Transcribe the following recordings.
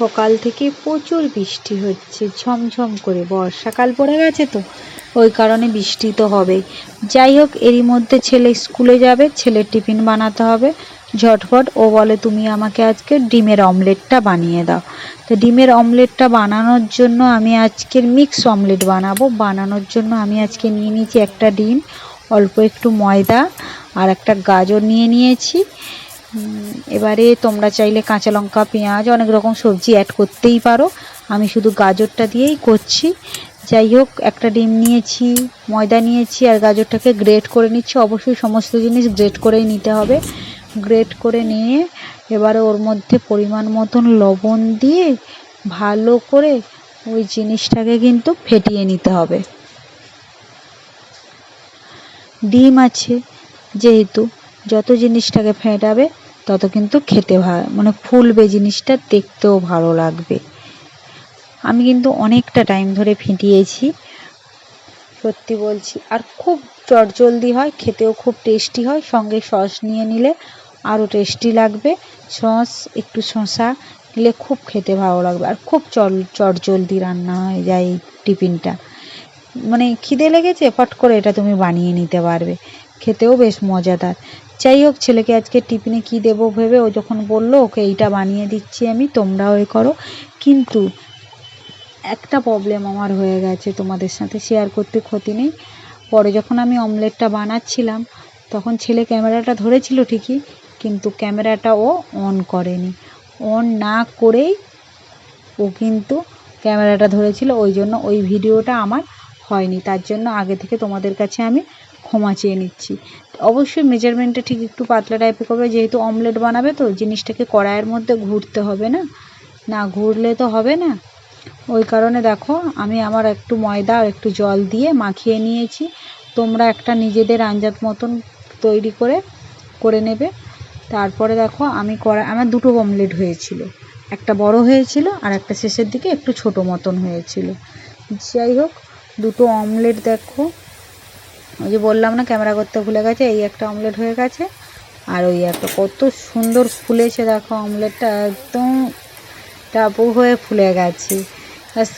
সকাল থেকে প্রচুর বৃষ্টি হচ্ছে, ঝমঝম করে বর্ষাকাল পড়ে গেছে তো, ওই কারণে বৃষ্টি তো হবেই যাই হোক, এরই মধ্যে ছেলে স্কুলে যাবে, ছেলের টিফিন বানাতে হবে। ঝটফট ও বলে, তুমি আমাকে আজকে ডিমের অমলেটটা বানিয়ে দাও। তো ডিমের অমলেটটা বানানোর জন্য আমি আজকের মিক্স অমলেট বানাবো। বানানোর জন্য আমি আজকে নিয়ে নিয়েছি একটা ডিম, অল্প একটু ময়দা আর একটা গাজর নিয়ে নিয়েছি। এবারে তোমরা চাইলে কাঁচা লঙ্কা, পেঁয়াজ, অনেক রকম সবজি অ্যাড করতেই পারো। আমি শুধু গাজরটা দিয়েই করছি। যাই হোক, একটা ডিম নিয়েছি, ময়দা নিয়েছি, আর গাজরটাকে গ্রেট করে নিচ্ছি। অবশ্যই সমস্ত জিনিস গ্রেট করেই নিতে হবে। গ্রেট করে নিয়ে এবারে ওর মধ্যে পরিমাণ মতন লবণ দিয়ে ভালো করে ওই জিনিসটাকে কিন্তু ফেটিয়ে নিতে হবে। ডিম আছে যেহেতু। যত জিনিসটাকে ফেটাবে, তত কিন্তু খেতে ভালো মানে ফুলবে জিনিসটা, দেখতেও ভালো লাগবে। আমি কিন্তু অনেকটা টাইম ধরে ফেটিয়েছি। সত্যি বলছি, আর খুব চটজলদি হয়, খেতেও খুব টেস্টি হয়। সঙ্গে সস নিয়ে নিলে আরও টেস্টি লাগবে। সস একটু শসা নিলে খুব খেতে ভালো লাগবে। আর খুব চল, চটজলদি রান্না হয়ে যায় এই টিফিনটা। মানে খিদে লেগেছে, ফট করে এটা তুমি বানিয়ে নিতে পারবে। খেতেও বেশ মজাদার। যাই হোক, ছেলেকে আজকে টিফিনে কি দেবো ভেবে ও যখন বলল, ওকে এইটা বানিয়ে দিচ্ছি আমি, তোমরাও এ করো। কিন্তু একটা প্রবলেম আমার হয়ে গেছে তোমাদের সাথে শেয়ার করতে ক্ষতি নেই। পরে যখন আমি অমলেটটা বানাচ্ছিলাম, তখন ছেলে ক্যামেরাটা ধরেছিল ঠিকই, কিন্তু ক্যামেরাটা ও অন করেনি। অন না করেই ও কিন্তু ক্যামেরাটা ধরেছিল, ওই জন্য ওই ভিডিওটা আমার হয়নি। তার জন্য আগে থেকে তোমাদের কাছে আমি ক্ষমা চেয়ে নিচ্ছি। অবশ্যই মেজারমেন্টটা ঠিক একটু পাতলা টাইপের করবে, যেহেতু অমলেট বানাবে তো, জিনিসটাকে কড়াইয়ের মধ্যে ঘুরতে হবে না? না ঘুরলে তো হবে না। ওই কারণে দেখো, আমি আমার একটু ময়দা আর একটু জল দিয়ে মাখিয়ে নিয়েছি। তোমরা একটা নিজেদের আঞ্জাত মতন তৈরি করে করে নেবে। তারপরে দেখো, আমি কড়া আমার দুটো অমলেট হয়েছিল। একটা বড় হয়েছিল আর একটা শেষের দিকে একটু ছোট মতন হয়েছিল। যাই হোক, দুটো অমলেট দেখো। ওই যে বললাম না, ক্যামেরা করতে ভুলে গেছে, এই একটা অমলেট হয়ে গেছে। আর ওই একটা কত সুন্দর ফুলেছে, দেখো অমলেটটা একদম টাপু হয়ে ফুলে গেছে।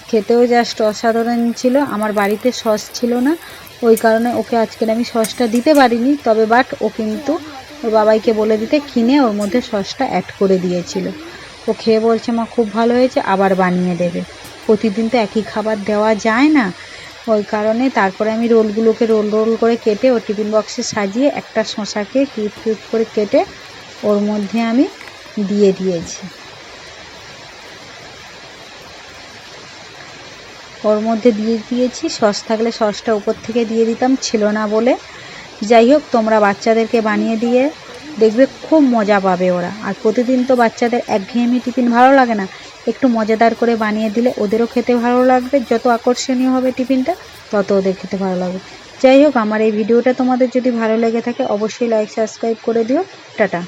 খেতেও জাস্ট অসাধারণ ছিল। আমার বাড়িতে সস ছিল না, ওই কারণে ওকে আজকের আমি সসটা দিতে পারিনি, তবে বাট ও কিন্তু ওর বাবাইকে বলে দিতে কিনে ওর মধ্যে সসটা অ্যাড করে দিয়েছিল। ও খেয়ে বলছে, মা, খুব ভালো হয়েছে, আবার বানিয়ে দেবে। প্রতিদিন তো একই খাবার দেওয়া যায় না। ওই কারণে তারপরে আমি রোলগুলোকে রোল রোল করে কেটে ও টিফিন বক্সে সাজিয়ে একটা শশাকে কিউট কিউট করে কেটে ওর মধ্যে আমি দিয়ে দিয়েছি। ওর মধ্যে দিয়ে দিয়েছি, সস থাকলে সসটা উপর থেকে দিয়ে দিতাম, ছিল না বলে। যাই হোক, তোমরা বাচ্চাদেরকে বানিয়ে দিয়ে দেখবে খুব মজা পাবে ওরা। আর প্রতিদিন তো বাচ্চাদের একঘেয়েমি টিফিন ভালো লাগে না। একটু মজাদার করে বানিয়ে দিলে ওদেরও খেতে ভালো লাগবে, যত আকর্ষণীয় হবে টিফিনটা, তত ওদের খেতে ভালো লাগবে। যাই হোক, আমার এই ভিডিওটা তোমাদের যদি ভালো লেগে থাকে, অবশ্যই লাইক সাবস্ক্রাইব করে দিও। টাটা।